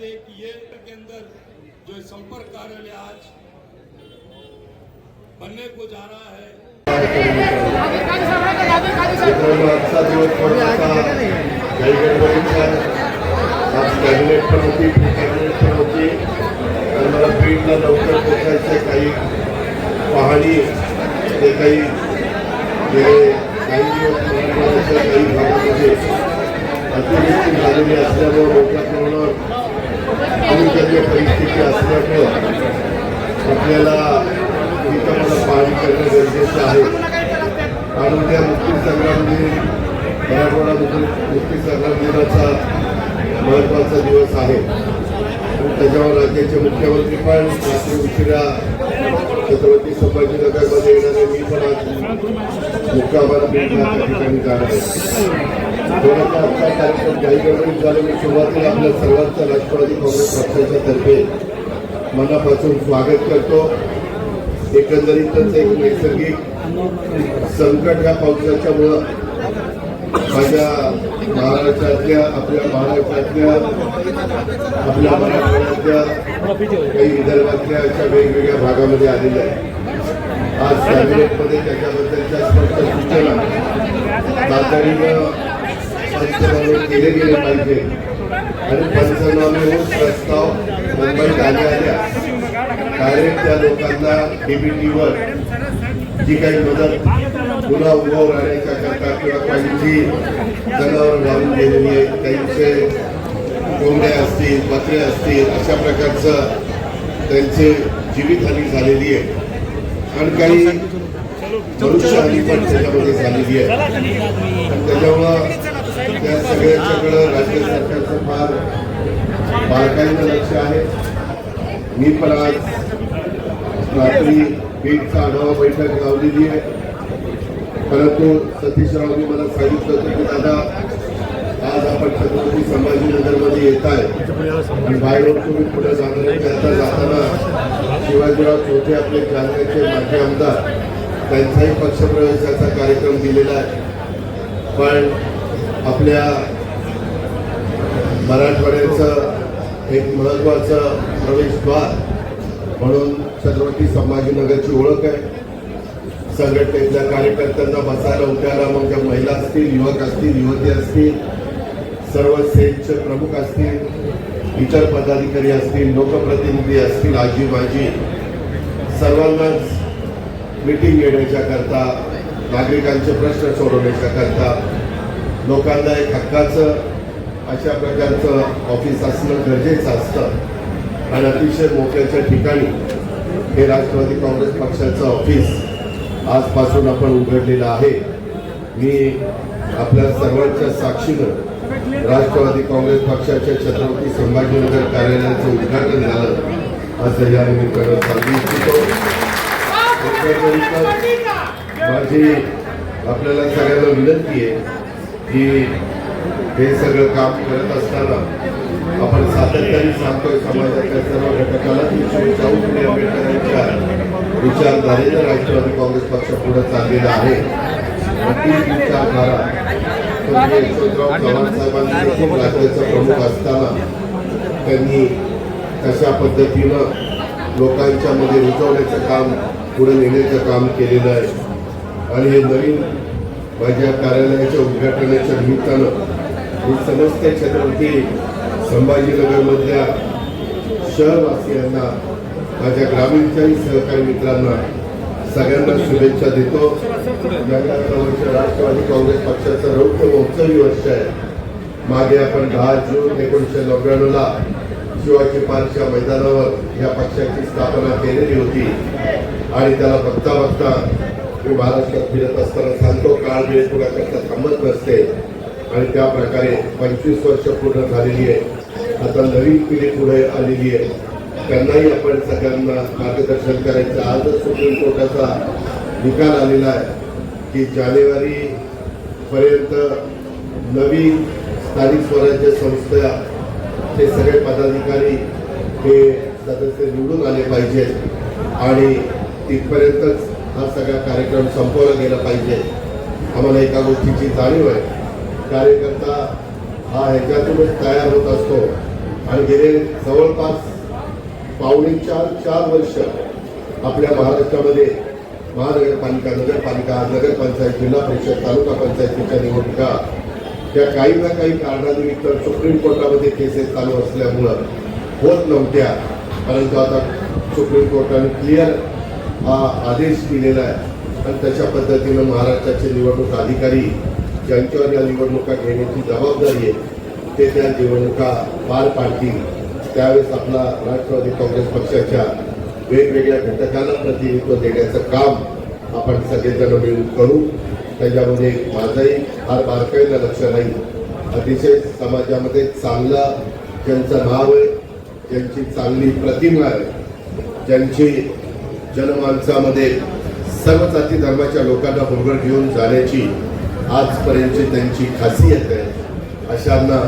दें कि ये के अंदर जो संपर्क कार्यालय आज बनने को जा रहा है। कॅबिनेट पण होती कॅबिनेट पण अनुजन्य परिस्थिती असल्यामुळं आपल्याला तिथं मला पाहणी करणं गरजेचं आहे. आणि त्या मुक्तीसंग्राम दिन मराठवाडा मुक्तीसंग्राम दिनाचा महत्त्वाचा दिवस आहे. त्याच्यावर राज्याचे मुख्यमंत्री पण रात्री उशिरा छत्रपती संभाजीनगरमध्ये येणारे मी पण आज मुक्कामाला भेटला त्या ठिकाणी जाणार आहे. आजचा कार्यक्रम काही गडबडीत झाला सुरुवातीला आपल्या सर्वांचं राष्ट्रवादी काँग्रेस पक्षाच्या तर्फे मनापासून स्वागत करतो एकंदरीतच एक नैसर्गिक संकट ह्या पावसाच्यामुळं माझ्या महाराष्ट्रातल्या आपल्या महाराष्ट्रातल्या आपल्या मराठवाड्यातल्या काही विदर्भातल्या अशा वेगवेगळ्या भागामध्ये आलेल्या आहेत आज कॅबिनेटमध्ये त्याच्याबद्दलच्या स्पष्ट सूचना तातडीनं पंचनामे केले गेले पाहिजे आणि पंचनामेहून प्रस्ताव मुंबईत आल्या आल्या डायरेक्ट त्या लोकांना डीबीटीवर जी काही मदत पुन्हा उभं राहण्याच्या करता किंवा काहींची जनावर लावून गेलेली आहेत काहींचे कोंबड्या असतील बकरे असतील अशा प्रकारचं त्यांचे जीवितहानी झालेली आहे. आणि काही मनुष्यहानी पण त्याच्यामध्ये झालेली आहे त्याच्यामुळं त्या सगळ्याच्याकडं राज्य सरकारचं फार बारकाईनं लक्ष आहे. मी पण आज रात्री बीडचा आढावा बैठक लावलेली आहे. परंतु सतीशरावनी मला सांगितलं होतं की दादा आज आपण छत्रपती संभाजीनगरमध्ये येत आहे आणि बाहेरून तुम्ही पुढे जाणार आहे. त्याचा जाताना शिवाजीराव चौथे आपले जालन्याचे माजी आमदार त्यांचाही पक्षप्रवेशाचा कार्यक्रम दिलेला आहे. पण आपल्या मराठवाड्याचं एक महत्वाचं प्रवेशद्वार म्हणून छत्रपती संभाजीनगरची ओळख आहे. संघटनेतल्या कार्यकर्त्यांना बसायला उठायला मग ज्या महिला असतील युवक असतील युवती असतील सर्व सेलचे प्रमुख असतील इतर पदाधिकारी असतील लोकप्रतिनिधी असतील आजी माजी सर्वांनाच मिटिंग घेण्याच्या करता नागरिकांचे प्रश्न सोडवण्याच्या करता लोकांना एक हक्काचं अशा प्रकारचं ऑफिस असणं गरजेचं असतं. आणि अतिशय मोक्याच्या ठिकाणी हे राष्ट्रवादी काँग्रेस पक्षाचं ऑफिस आजपासून आपण उघडलेलं आहे. मी आपल्या सर्वांच्या साक्षीनं राष्ट्रवादी काँग्रेस पक्षाच्या छत्रपती संभाजीनगर कार्यालयाचं उद्घाटन झालं असं या निमित्तानं सांगू इच्छितो. माझी आपल्याला सगळ्यांना विनंती आहे की हे सगळं काम करत असताना आपण सातत्याने सांगतोय समाजाच्या सर्व घटकाला की शाहू फुले आंबेडकरांच्या विचारधारेनं राष्ट्रवादी काँग्रेस पक्ष पुढे चाललेला आहे. ब्रिटिश विचारधारा. यशवंतराव चव्हाण साहेबांनी राज्याचा प्रमुख असताना त्यांनी कशा पद्धतीनं लोकांच्या मध्ये रुजवण्याचं काम पुढे नेण्याचं काम केलेलं आहे. आणि हे नवीन माझ्या कार्यालयाच्या उद्घाटनाच्या निमित्तानं मी समस्त छत्रपती संभाजीनगरमधल्या शहरवासियांना माझ्या ग्रामीणच्याही सहकारी मित्रांना सगळ्यांना शुभेच्छा देतो. गेल्या राष्ट्रवादी काँग्रेस पक्षाचं रौप्य महोत्सवी वर्ष आहे. मागे आपण दहा जून एकोणीसशे नव्याण्णवला शिवाजी पार्कच्या मैदानावर या पक्षाची स्थापना केलेली होती. आणि त्याला बघता बघता मी महाराष्ट्रात फिरत असताना सांगतो काळ वेळ कुणाकरता थांबत नसते. आणि त्या प्रकारे पंचवीस वर्ष पूर्ण झालेली आहे. आता नवीन पिढी पुढे आलेली आहे. त्यांनाही आपण सगळ्यांना मार्गदर्शन करायचं. आजच सुप्रीम कोर्टाचा निकाल आलेला आहे की जानेवारी पर्यंत नवीन स्थानिक स्वराज्य संस्था ते सगळे पदाधिकारी हे सदस्य निवडून आले पाहिजेत. आणि तिथपर्यंतच हा सगळा कार्यक्रम संपवला गेला पाहिजे. आम्हाला एका गोष्टीची जाणीव आहे. कार्यकर्ता हा ह्याच्यातूनच तयार होत असतो. आणि गेले जवळपास पावणे चार चार वर्ष आपल्या महाराष्ट्रामध्ये महानगरपालिका नगरपालिका नगरपंचायत जिल्हा परिषद तालुका पंचायतीच्या निवडणुका त्या काही ना काही कारणानिमित्त सुप्रीम कोर्टामध्ये केसेस चालू असल्यामुळं होत नव्हत्या. परंतु आता सुप्रीम कोर्टाने क्लिअर हा आदेश दिलेला आहे. आणि तशा पद्धतीनं महाराष्ट्राचे निवडणूक अधिकारी ज्यांच्यावर या निवडणुका घेण्याची जबाबदारी आहे ते त्या निवडणुका पार पाडतील. त्यावेळेस आपला राष्ट्रवादी काँग्रेस पक्षाच्या वेगवेगळ्या घटकांना प्रतिनिधित्व देण्याचं काम आपण सगळेजण मिळून करू. त्याच्यामध्ये माझंही फार बारकाईनं लक्ष नाही अतिशय समाजामध्ये चांगला ज्यांचं नाव आहे ज्यांची चांगली प्रतिमा आहे ज्यांची जनमानसामध्ये सर्व जाती धर्माच्या लोकांना बरोबर घेऊन जाण्याची आजपर्यंतची त्यांची खासियत आहे. अशांना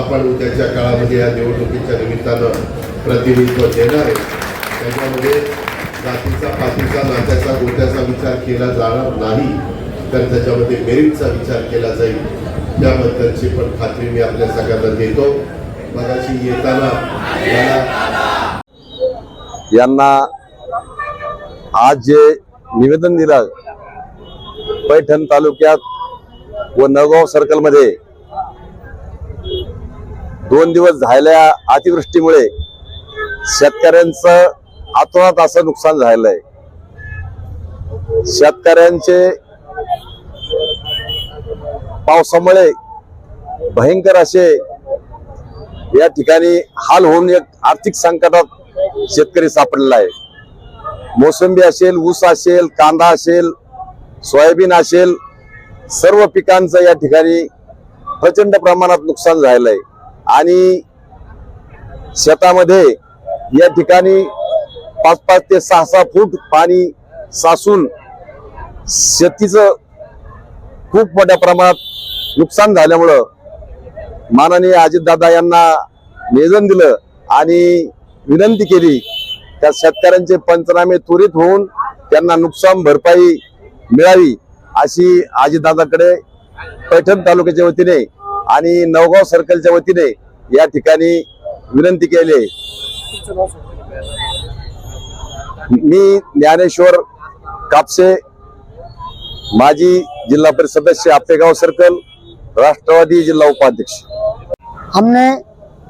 आपण उद्याच्या काळामध्ये या निवडणुकीच्या निमित्तानं प्रतिनिधित्व देणार आहे. त्याच्यामध्ये जातीचा पातीचा नात्याचा गोत्याचा विचार केला जाणार नाही तर त्याच्यामध्ये मेरिटचा विचार केला जाईल. त्याबद्दलची पण खात्री मी आपल्या सगळ्यांना देतो. मगाशी येताना यांना आज जे निवेदन दिलं पैठण तालुक्यात व नगाव सर्कलमध्ये दोन दिवस झालेल्या अतिवृष्टीमुळे शेतकऱ्यांचं आतोनात असं नुकसान झालंय. शेतकऱ्यांचे पावसामुळे भयंकर असे या ठिकाणी हाल होऊन एक आर्थिक संकटात शेतकरी सापडलेला आहे. मोसंबी असेल ऊस असेल कांदा असेल सोयाबीन असेल सर्व पिकांचं या ठिकाणी प्रचंड प्रमाणात नुकसान झालेलं आहे आणि शेतामध्ये या ठिकाणी पाच पाच ते सहा सहा फूट पाणी साचून शेतीचं खूप मोठ्या प्रमाणात नुकसान झाल्यामुळं माननीय अजितदादा यांना निवेदन दिलं आणि विनंती केली त्या शेतकऱ्यांचे पंचनामे त्वरित होऊन त्यांना नुकसान भरपाई मिळावी अशी आजीदादाकडे पैठण तालुक्याच्या वतीने आणि नवगाव सर्कलच्या वतीने या ठिकाणी विनंती केली मी ज्ञानेश्वर कापसे माजी जिल्हा परिषद सदस्य आपेगाव सर्कल राष्ट्रवादी जिल्हा उपाध्यक्ष. हमने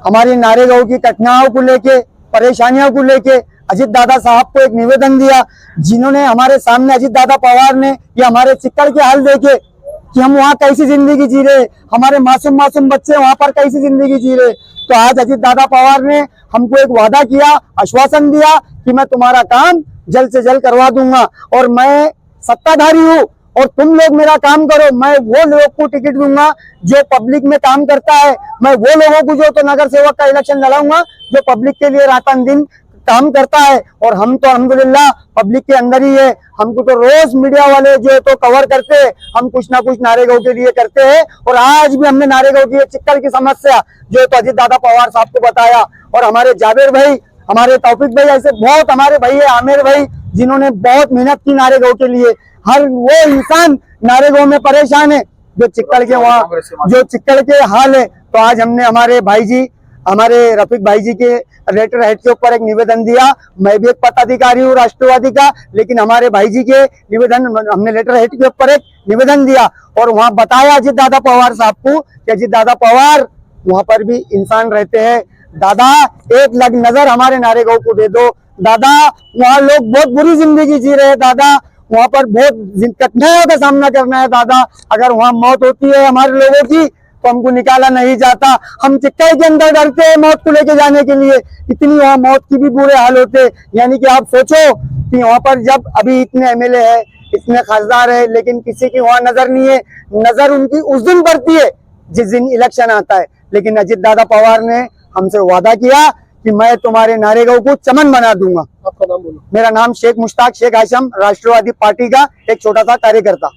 हमारी नारेगांव की घटनाओं को लेके परेशानियों को लेके अजित दादा साहब को एक निवेदन दिया, जिन्होंने हमारे सामने अजित दादा पवार ने ये हमारे चिक्कड़ के हाल देखे कि हम वहाँ कैसी ज़िंदगी जी रहे, हमारे मासूम मासूम बच्चे वहाँ पर कैसी ज़िंदगी जी रहे। तो आज अजीत दादा पवार ने हमको एक वादा किया, आश्वासन दिया कि मैं तुम्हारा काम जल्द से जल्द करवा दूँगा और मैं सत्ताधारी हूँ और तुम लोग मेरा काम करो, मैं वो लोग को टिकट दूँगा जो पब्लिक में काम करता है। मैं वो लोगों को जो तो नगर सेवक का इलेक्शन लड़ाऊँगा, जो पब्लिक के लिए रात दिन काम करता है और हम तो अल्हम्दुलिल्लाह पब्लिक के अंदर ही है। हमको तो रोज मीडिया वाले जो है तो कवर करते हैं। हम कुछ ना कुछ नारेगांव के लिए करते हैं और आज भी हमने नारेगांव की ये चिक्कर की समस्या जो है तो अजीत दादा पवार साहब को बताया। और हमारे जावेर भाई हमारे तौफिक भाई ऐसे बहुत हमारे भाई है आमिर भाई जिन्होंने बहुत मेहनत की नारेगांव के लिए। हर वो इंसान नारेगांव में परेशान है। जो चिक्कड़ के वहाँ जो चिक्कड़ के हाल है। तो आज हमने हमारे भाई जी हमारे रफीक भाई जी के लेटर हेड के ऊपर एक निवेदन दिया। मैं भी एक पदाधिकारी हूँ, राष्ट्रवादी का, लेकिन हमारे भाई जी के निवेदन, हमने लेटर हेड के ऊपर एक निवेदन दिया और वहाँ बताया अजित दादा पवार साहब को कि अजित दादा पवार, वहाँ पर भी इंसान रहते हैं। दादा, एक लग नज़र हमारे नारेगांव को दे दो। दादा, वहाँ लोग बहुत बुरी ज़िंदगी जी रहे दादा। वहाँ पर बहुत कठिनाइयों का सामना करना है, दादा। अगर वहाँ मौत होती है हमारे लोगों की तो हमको निकाला नहीं जाता। हम चिक्कर के अंदर डरते हैं मौत को लेके जाने के लिए। इतनी वहाँ मौत की भी बुरे हाल होते यानी कि आप सोचो कि वहाँ पर जब अभी इतने एमएलए है इतने खासदार है लेकिन किसी की वहाँ नज़र नहीं है। नज़र उनकी उस दिन पड़ती है जिस दिन इलेक्शन आता है। लेकिन अजित दादा पवार ने हमसे वादा किया कि मैं तुम्हारे नारेगांव को चमन बना दूँगा। आपका नाम बोलो। मेरा नाम शेख मुश्ताक शेख आशम राष्ट्रवादी पार्टी का एक छोटा सा कार्यकर्ता।